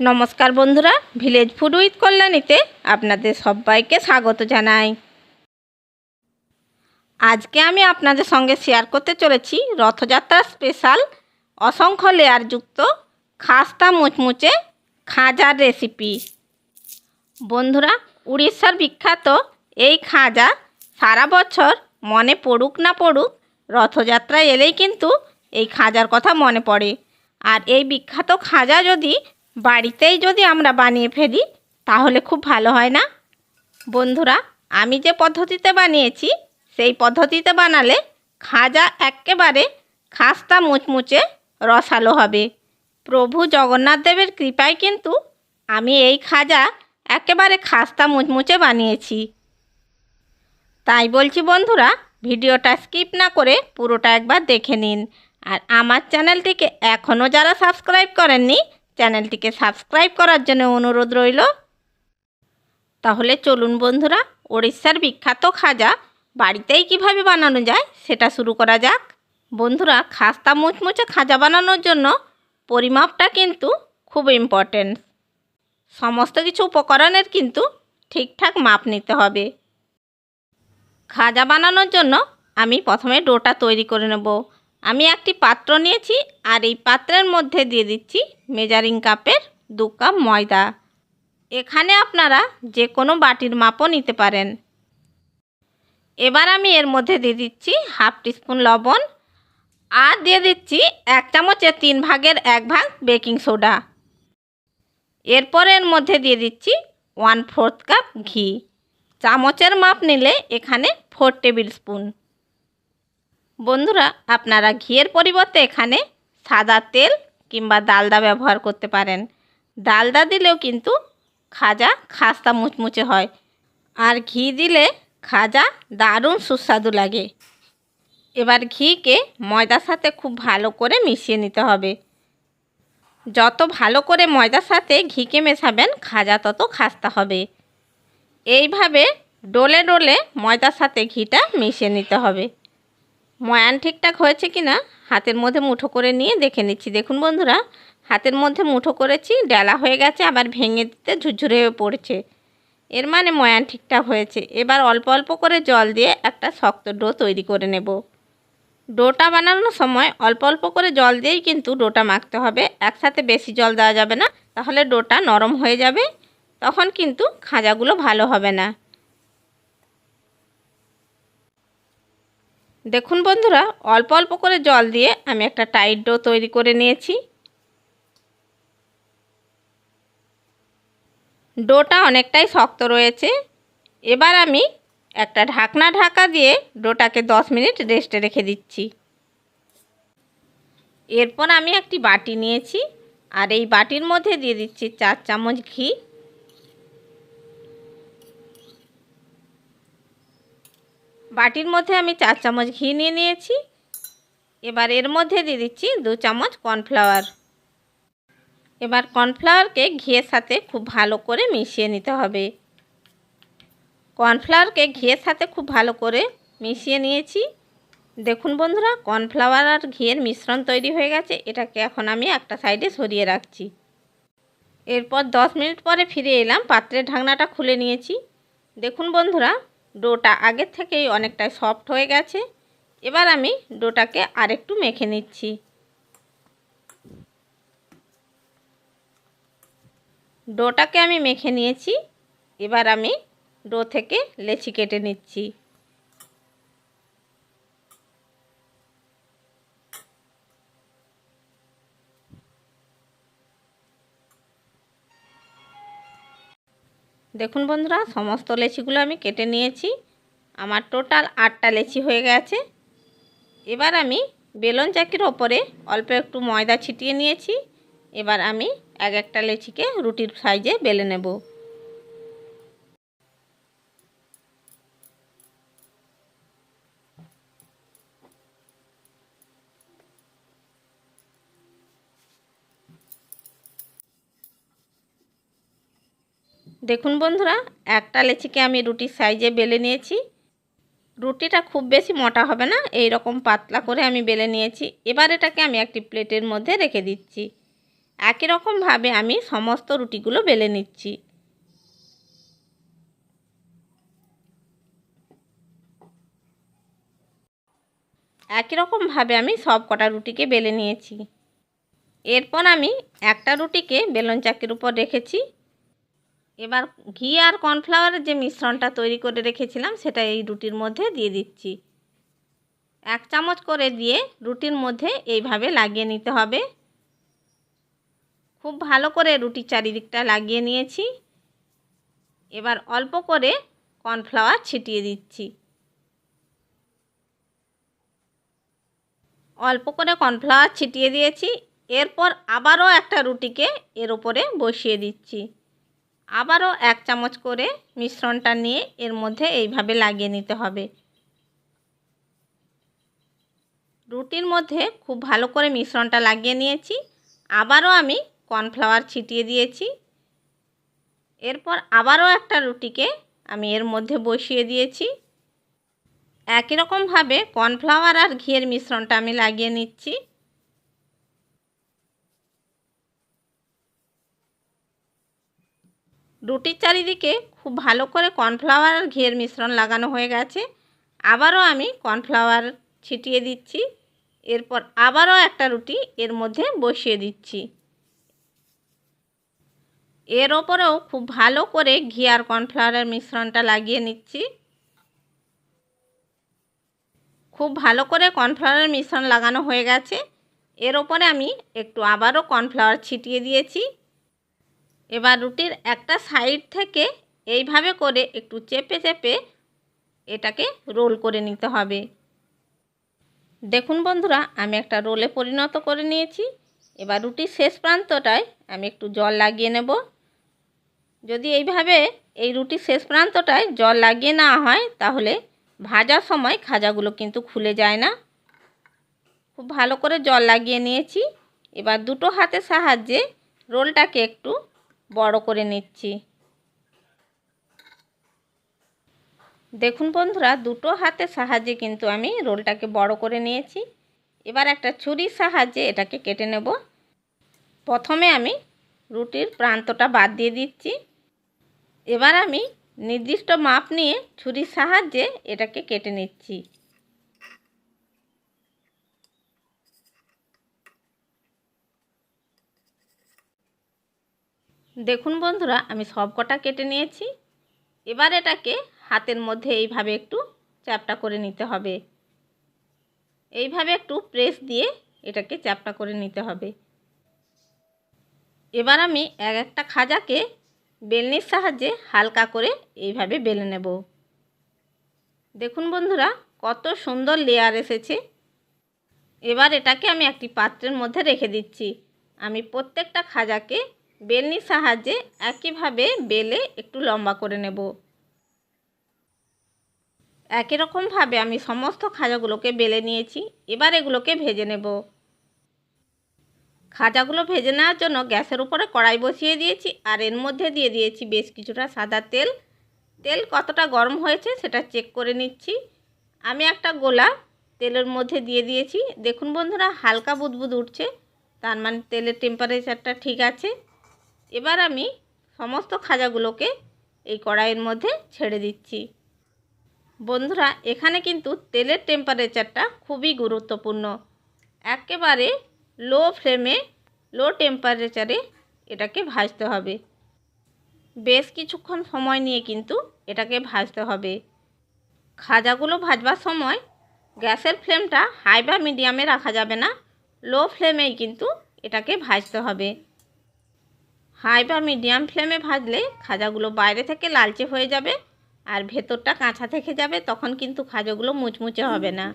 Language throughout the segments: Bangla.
নমস্কার বন্ধুরা ভিলেজ ফুড উইথ কল্যাণীতে আপনাদের সবাইকে স্বাগত জানাই। আজকে আমি আপনাদের সঙ্গে শেয়ার করতে চলেছি রথযাত্রা স্পেশাল অসংখ্য লেয়ারযুক্ত খাস্তা মুচমুচে খাজার রেসিপি বন্ধুরা, উড়িষ্যার বিখ্যাত এই খাজা সারা বছর মনে পড়ুক না পড়ুক রথযাত্রা এলেই কিন্তু এই খাজার কথা মনে পড়ে। আর এই বিখ্যাত খাজা যদি বাড়িতেই যদি আমরা বানিয়ে ফেলি, তাহলে খুব ভালো হয় না? বন্ধুরা, আমি যে পদ্ধতিতে বানিয়েছি, সেই পদ্ধতিতে বানালে খাজা একেবারে খাস্তা মুচমুচে রসালো হবে। প্রভু জগন্নাথ দেবের কৃপায় কিন্তু আমি এই খাজা একেবারে খাস্তা মুচমুচে বানিয়েছি। তাই বলছি বন্ধুরা, ভিডিওটা স্কিপ না করে পুরোটা একবার দেখে নিন। আর আমার চ্যানেলটিকে এখনও যারা সাবস্ক্রাইব করেননি চ্যানেলটিকে সাবস্ক্রাইব করার জন্য অনুরোধ রইল। তাহলে চলুন বন্ধুরা, ওড়িশার বিখ্যাত খাজা বাড়িতেই কীভাবে বানানো যায় সেটা শুরু করা যাক। বন্ধুরা, খাস্তা মুচমুচে খাজা বানানোর জন্য পরিমাপটা কিন্তু খুব ইম্পর্টেন্ট সমস্ত কিছু উপকরণের কিন্তু ঠিকঠাক মাপ নিতে হবে। খাজা বানানোর জন্য আমি প্রথমে ডোটা তৈরি করে নেব। আমি একটি পাত্র নিয়েছি আর এই পাত্রের মধ্যে দিয়ে দিচ্ছি মেজারিং কাপের দু কাপ ময়দা। এখানে আপনারা যে কোনো বাটির মাপও নিতে পারেন। এবার আমি এর মধ্যে দিয়ে দিচ্ছি হাফ টিস্পুন লবণ আর দিয়ে দিচ্ছি এক চামচের তিন ভাগের এক ভাগ বেকিং সোডা। এরপর এর মধ্যে দিয়ে দিচ্ছি ওয়ান ফোর্থ কাপ ঘি। চামচের মাপ নিলে এখানে ফোর টেবিল স্পুন। বন্ধুরা, আপনারা ঘিয়ের পরিবর্তে এখানে সাদা তেল কিংবা ডালদা ব্যবহার করতে পারেন। ডালদা দিলেও কিন্তু খাজা খাস্তা মুচমুচে হয়। আর ঘি দিলে খাজা দারুণ সুস্বাদু লাগে। এবার ঘিকে ময়দার সাথে খুব ভালো করে মিশিয়ে নিতে হবে। যত ভালো করে ময়দার সাথে ঘিকে মেশাবেন, খাজা তত খাস্তা হবে। এইভাবে ডোলে ডোলে ময়দার সাথে ঘিটা মিশিয়ে নিতে হবে। ময়ান ঠিকঠাক হয়েছে কি না হাতের মধ্যে মুঠো করে নিয়ে দেখে নিচ্ছি। দেখুন বন্ধুরা, হাতের মধ্যে মুঠো করেছি, ডালা হয়ে গেছে, আবার ভেঙে দিতে ঝুরঝুরে হয়ে পড়ছে। এর মানে ময়ান ঠিকঠাক হয়েছে। এবার অল্প অল্প করে জল দিয়ে একটা শক্ত ডো তৈরি করে নেব। ডোটা বানানোর সময় অল্প অল্প করে জল দিয়েই কিন্তু ডোটা মাখতে হবে। একসাথে বেশি জল দেওয়া যাবে না, তাহলে ডোটা নরম হয়ে যাবে, তখন কিন্তু খাঁজাগুলো ভালো হবে না। দেখুন বন্ধুরা, অল্প অল্প করে জল দিয়ে আমি একটা টাইট ডো তৈরি করে নিয়েছি। ডোটা অনেকটাই শক্ত রয়েছে। এবার আমি একটা ঢাকনা ঢাকা দিয়ে ডোটাকে দশ মিনিট রেস্টে রেখে দিচ্ছি। এরপর আমি একটি বাটি নিয়েছি, আর এই বাটির মধ্যে দিয়ে দিচ্ছি চার চামচ ঘি। বাটির মধ্যে আমি চার চামচ ঘি নিয়ে নিয়েছি। এবার এর মধ্যে দিয়ে দিচ্ছি দু চামচ কর্নফ্লাওয়ার। এবার কর্নফ্লাওয়ারকে ঘিয়ের সাথে খুব ভালো করে মিশিয়ে নিতে হবে। কর্নফ্লাওয়ারকে ঘিয়ের সাথে খুব ভালো করে মিশিয়ে নিয়েছি। দেখুন বন্ধুরা, কর্নফ্লাওয়ার আর ঘিয়ের মিশ্রণ তৈরি হয়ে গেছে। এটাকে এখন আমি একটা সাইডে সরিয়ে রাখছি। এরপর দশ মিনিট পরে ফিরে এলাম, পাত্রের ঢাকনাটা খুলে নিয়েছি। দেখুন বন্ধুরা ডোটা আগের থেকেই অনেকটা সফট হয়ে গেছে। এবার আমি ডোটাকে আরেকটু মেখে নিচ্ছি। ডোটাকে আমি মেখে নিয়েছি। এবার আমি ডো থেকে লেচি কেটে নিচ্ছি। দেখুন বন্ধুরা, সমস্ত লেচিগুলো আমি কেটে নিয়েছি। আমার টোটাল আটটা লেচি হয়ে গেছে। এবার আমি বেলন চাকির ওপরে অল্প একটু ময়দা ছিটিয়ে নিয়েছি। এবার আমি এক একটা লেচিকে রুটির সাইজে বেলে নেব। দেখুন বন্ধুরা, একটা লেচিকে আমি রুটির সাইজে বেলে নিয়েছি। রুটিটা খুব বেশি মোটা হবে না এই রকম পাতলা করে আমি বেলে নিয়েছি। এবার এটাকে আমি একটি প্লেটের মধ্যে রেখে দিচ্ছি। একই রকমভাবে আমি সমস্ত রুটিগুলো বেলে নিচ্ছি। একই রকমভাবে আমি সব কটা রুটিকে বেলে নিয়েছি। এরপর আমি একটা রুটিকে বেলন চাকির উপর রেখেছি। এবার ঘি আর কর্নফ্লাওয়ারের যে মিশ্রণটা তৈরি করে রেখেছিলাম, সেটা এই রুটির মধ্যে দিয়ে দিচ্ছি। এক চামচ করে দিয়ে রুটির মধ্যে এইভাবে লাগিয়ে নিতে হবে। খুব ভালো করে রুটির চারিদিকটা লাগিয়ে নিয়েছি। এবার অল্প করে কর্নফ্লাওয়ার ছিটিয়ে দিচ্ছি। অল্প করে কর্নফ্লাওয়ার ছিটিয়ে দিয়েছি। এরপর আবারও একটা রুটিকে এর উপরে বসিয়ে দিচ্ছি। আবারও এক চামচ করে মিশ্রণটা নিয়ে এর মধ্যে এইভাবে লাগিয়ে নিতে হবে। রুটির মধ্যে খুব ভালো করে মিশ্রণটা লাগিয়ে নিয়েছি। আবারও আমি কর্নফ্লাওয়ার ছিটিয়ে দিয়েছি। এরপর আবারও একটা রুটিকে আমি এর মধ্যে বসিয়ে দিয়েছি। একই রকমভাবে কর্নফ্লাওয়ার আর ঘিয়ের মিশ্রণটা আমি লাগিয়ে নিচ্ছি। রুটির চারিদিকে খুব ভালো করে কর্নফ্লাওয়ার আর ঘিয়ের মিশ্রণ লাগানো হয়ে গেছে। আবারও আমি কর্নফ্লাওয়ার ছিটিয়ে দিচ্ছি। এরপর আবারও একটা রুটি এর মধ্যে বসিয়ে দিচ্ছি। এর ওপরেও খুব ভালো করে ঘি আর কর্নফ্লাওয়ারের মিশ্রণটা লাগিয়ে নিচ্ছি। খুব ভালো করে কর্নফ্লাওয়ারের মিশ্রণ লাগানো হয়ে গেছে। এর ওপরে আমি একটু আবারও কর্নফ্লাওয়ার ছিটিয়ে দিয়েছি। এবার রুটির একটা সাইড থেকে এইভাবে করে একটু চেপে চেপে এটাকে রোল করে নিতে হবে। দেখুন বন্ধুরা, আমি একটা রোলে পরিণত করে নিয়েছি। এবার রুটির শেষ প্রান্তটায় আমি একটু জল লাগিয়ে নেব। যদি এইভাবে এই রুটির শেষ প্রান্তটায় জল লাগিয়ে নেওয়া হয়, তাহলে ভাজার সময় খাজাগুলো কিন্তু খুলে যায় না। খুব ভালো করে জল লাগিয়ে নিয়েছি। এবার দুটো হাতের সাহায্যে রোলটাকে একটু বড় করে নিচ্ছি। দেখুন বন্ধুরা, দুটো হাতের সাহায্যে কিন্তু আমি রোলটাকে বড় করে নিয়েছি। এবার একটা ছুরির সাহায্যে এটাকে কেটে নেব। প্রথমে আমি রুটির প্রান্তটা বাদ দিয়ে দিচ্ছি। এবার আমি নির্দিষ্ট মাপ নিয়ে ছুরির সাহায্যে এটাকে কেটে নিচ্ছি। দেখুন বন্ধুরা, আমি সব কটা কেটে নিয়েছি। এবার এটাকে হাতের মধ্যে এইভাবে একটু চ্যাপটা করে নিতে হবে। এইভাবে একটু প্রেস দিয়ে এটাকে চ্যাপটা করে নিতে হবে। এবার আমি এক একটা খাজাকে বেলনির সাহায্যে হালকা করে এইভাবে বেলে নেব। দেখুন বন্ধুরা, কত সুন্দর লেয়ার এসেছে। এবার এটাকে আমি একটি পাত্রের মধ্যে রেখে দিচ্ছি। আমি প্রত্যেকটা খাজাকে বেলনির সাহায্যে একইভাবে বেলে একটু লম্বা করে নেব। একই রকমভাবে আমি সমস্ত খাজাগুলোকে বেলে নিয়েছি, এবার এগুলোকে ভেজে নেব। খাজাগুলো ভেজে নেওয়ার জন্য গ্যাসের উপরে কড়াই বসিয়ে দিয়েছি, আর এর মধ্যে দিয়ে দিয়েছি বেশ কিছুটা সাদা তেল। তেল কতটা গরম হয়েছে সেটা চেক করে নিচ্ছি। আমি একটা গোলা তেলের মধ্যে দিয়ে দিয়েছি। দেখুন বন্ধুরা, হালকা বুদবুদ উঠছে, তার মানে তেলের টেম্পারেচারটা ঠিক আছে। এবার আমি সমস্ত খাজাগুলোকে এই কড়াইয়ের মধ্যে ছেড়ে দিচ্ছি। বন্ধুরা, এখানে কিন্তু তেলের টেম্পারেচারটা খুবই গুরুত্বপূর্ণ। একেবারে লো ফ্লেমে লো টেম্পারেচারে এটাকে ভাজতে হবে। বেশ কিছুক্ষণ সময় নিয়ে কিন্তু এটাকে ভাজতে হবে। খাজাগুলো ভাজবার সময় গ্যাসের ফ্লেমটা হাই বা মিডিয়ামে রাখা যাবে না। লো ফ্লেমেই কিন্তু এটাকে ভাজতে হবে। হাই বা মিডিয়াম ফ্লেমে ভাজলে খাজাগুলো বাইরে থেকে লালচে হয়ে যাবে আর ভেতরটা কাঁচা থেকে যাবে, তখন কিন্তু খাজাগুলো মুচমুচে হবে না।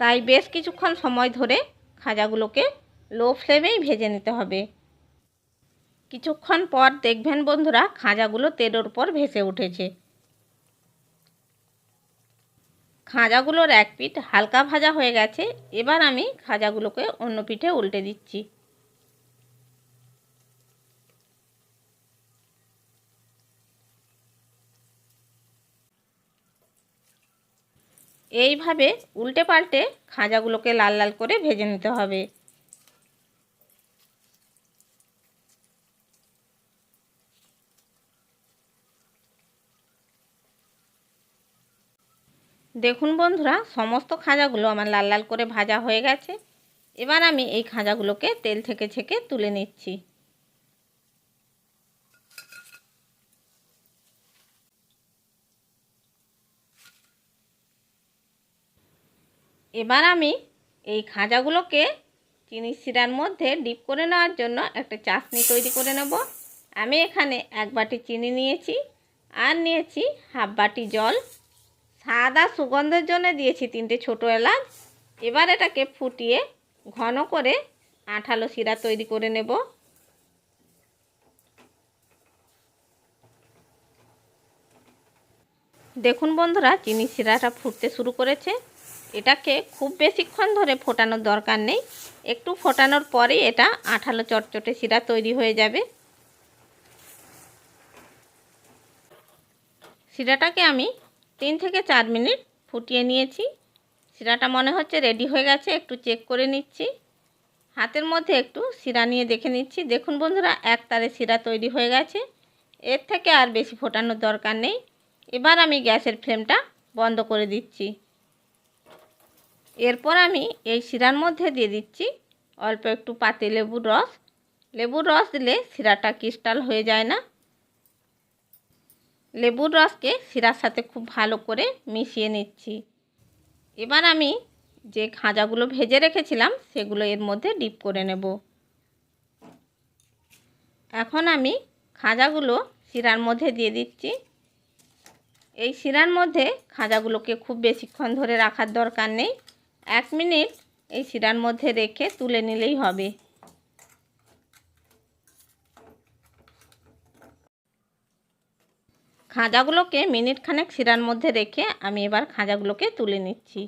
তাই বেশ কিছুক্ষণ সময় ধরে খাজাগুলোকে লো ফ্লেমেই ভেজে নিতে হবে। কিছুক্ষণ পর দেখবেন বন্ধুরা, খাজাগুলো তেলের উপর ভেসে উঠেছে। খাজাগুলোর এক পিঠ হালকা ভাজা হয়ে গেছে, এবার আমি খাজাগুলোকে অন্য পিঠে উল্টে দিচ্ছি। এইভাবে উল্টে পাল্টে খাজাগুলোকে লাল লাল করে ভেজে নিতে হবে। দেখুন বন্ধুরা, সমস্ত খাজাগুলো আমার লাল লাল করে ভাজা হয়ে গেছে। এবার আমি এই খাজাগুলোকে তেল থেকে ছেঁকে তুলে নিচ্ছি। এবার আমি এই খাজাগুলোকে চিনি শিরার মধ্যে ডিপ করে নেওয়ার জন্য একটা চাশনি তৈরি করে নেব। আমি এখানে এক বাটি চিনি নিয়েছি আর নিয়েছি হাফ বাটি জল। সাদা সুগন্ধের জন্য দিয়েছি তিনটে ছোটো এলাচ। এবার এটাকে ফুটিয়ে ঘন করে আঠালো শিরা তৈরি করে নেব। দেখুন বন্ধুরা, চিনি শিরাটা ফুটতে শুরু করেছে। এটাকে খুব বেশিক্ষণ ধরে ফোটানোর দরকার নেই। একটু ফোটানোর পরেই এটা আঠালো চটচটে শিরা তৈরি হয়ে যাবে। শিরাটাকে আমি তিন থেকে চার মিনিট ফুটিয়ে নিয়েছি। শিরাটা মনে হচ্ছে রেডি হয়ে গেছে, একটু চেক করে নিচ্ছি। হাতের মধ্যে একটু শিরা নিয়ে দেখে নিচ্ছি। দেখুন বন্ধুরা, এক তারে শিরা তৈরি হয়ে গেছে। এর থেকে আর বেশি ফোটানোর দরকার নেই। এবার আমি গ্যাসের ফ্লেমটা বন্ধ করে দিচ্ছি। এরপর আমি এই শিরার মধ্যে দিয়ে দিচ্ছি অল্প একটু পাতি লেবুর রস। লেবুর রস দিলে শিরাটা ক্রিস্টাল হয়ে যায় না। লেবুর রসকে শিরার সাথে খুব ভালো করে মিশিয়ে নিচ্ছি। এবার আমি যে খাঁজাগুলো ভেজে রেখেছিলাম, সেগুলো এর মধ্যে ডিপ করে নেব। এখন আমি খাঁজাগুলো শিরার মধ্যে দিয়ে দিচ্ছি। এই শিরার মধ্যে খাঁজাগুলোকে খুব বেশিক্ষণ ধরে রাখার দরকার নেই। এক মিনিট এই শিরার মধ্যে রেখে তুলে নিলেই হবে। খাঁজাগুলোকে মিনিট খানেক শিরার মধ্যে রেখে আমি এবার খাঁজাগুলোকে তুলে নিচ্ছি।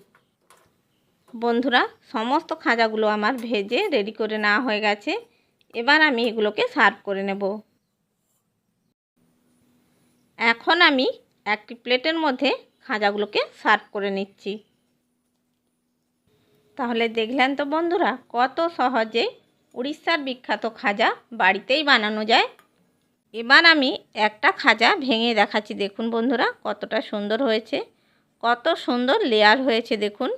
বন্ধুরা, সমস্ত খাজাগুলো আমার ভেজে রেডি করে নেওয়া হয়ে গেছে। এবার আমি এগুলোকে সার্ভ করে নেব। এখন আমি একটি প্লেটের মধ্যে খাজাগুলোকে সার্ভ করে নিচ্ছি। তাহলে দেখলেন তো বন্ধুরা, কত সহজে উড়িষ্যার বিখ্যাত খাজা বাড়িতেই বানানো যায়। এবার আমি একটা খাজা ভেঙে দেখাচ্ছি, দেখুন বন্ধুরা, কতটা সুন্দর হয়েছে, কত সুন্দর লেয়ার হয়েছে, দেখুন।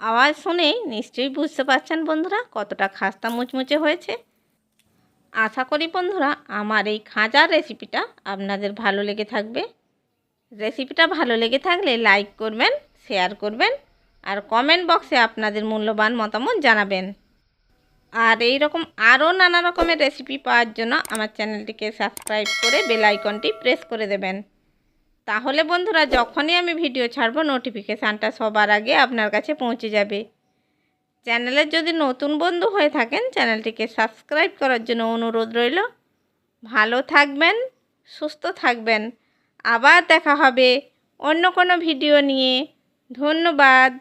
আওয়াজ শুনেই নিশ্চয়ই বুঝতে পারছেন বন্ধুরা, কতটা খাস্তা মুচমুচে হয়েছে। আশা করি বন্ধুরা, আমার এই খাজার রেসিপিটা আপনাদের ভালো লেগে থাকবে। রেসিপিটা ভালো লেগে থাকলে লাইক করবেন, শেয়ার করবেন, আর কমেন্ট বক্সে আপনাদের মূল্যবান মতামত জানাবেন। আর এই রকম আরও নানা রকমের রেসিপি পাওয়ার জন্য আমার চ্যানেলটিকে সাবস্ক্রাইব করে বেল আইকনটি প্রেস করে দেবেন। তাহলে বন্ধুরা, যখনই আমি ভিডিও ছাড়বো, নোটিফিকেশানটা সবার আগে আপনার কাছে পৌঁছে যাবে। চ্যানেলের যদি নতুন বন্ধু হয়ে থাকেন, চ্যানেলটিকে সাবস্ক্রাইব করার জন্য অনুরোধ রইল। ভালো থাকবেন, সুস্থ থাকবেন। আবার দেখা হবে অন্য কোনো ভিডিও নিয়ে। ধন্যবাদ।